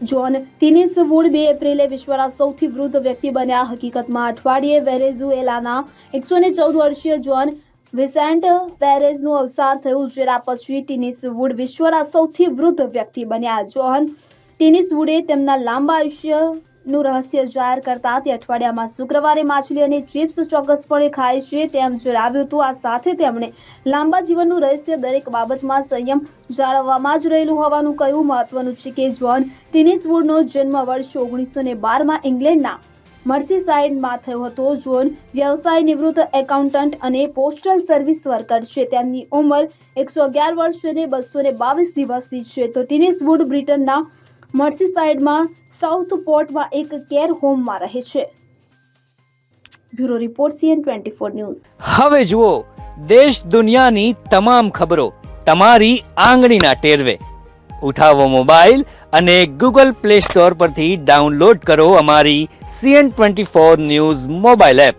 John ટીનિસ wood બે એપ્રિલે વિશ્વના સૌથી વૃદ્ધ વ્યક્તિ બન્યા. હકીકતમાં અઠવાડિયે વેરેઝુએલાના એકસો ને ચૌદ વર્ષીય જોન વિસેન્ટ પેરેઝનું અવસાન થયું, જેના પછી ટીનિસ વુડ વિશ્વના સૌથી વૃદ્ધ વ્યક્તિ બન્યા. જોહન ટીનિસ વુડે તેમના લાંબા આયુષ્યનું રહસ્ય જાહેર કરતા તે અઠવાડિયામાં શુક્રવારે માછલી અને ચિપ્સ ચોક્કસપણે ખાય છે તેમ જણાવ્યું હતું. આ સાથે તેમણે લાંબા જીવનનું રહસ્ય દરેક બાબતમાં સંયમ જાળવવામાં જ રહેલું હોવાનું કહ્યું. મહત્વનું છે કે જ્હોન ટીનિસ વુડનો જન્મ વર્ષ ઓગણીસો ને બારમાં ઇંગ્લેન્ડના મર્સીસાઇડમાં થયો હતો. જોન વ્યવસાય નિવૃત્ત એકાઉન્ટન્ટ અને પોસ્ટલ સર્વિસ વર્કર છે. તેમની ઉંમર એકસો અગિયાર વર્ષ અને બસો ને બાવીસ દિવસની છે. તો ટેનિસ વુડ બ્રિટનના મર્સીસાઇડમાં સાઉથ પોર્ટમાં એક કેર હોમમાં રહે છે. Bureau report CN twenty four news. હવે જુઓ, દેશ દુનિયાની તમામ ખબરો તમારી આંગળીના ટેરવે. ઉઠાવો મોબાઈલ અને ગૂગલ પ્લે સ્ટોર પરથી ડાઉનલોડ કરો અમારી CN twenty four news mobile app.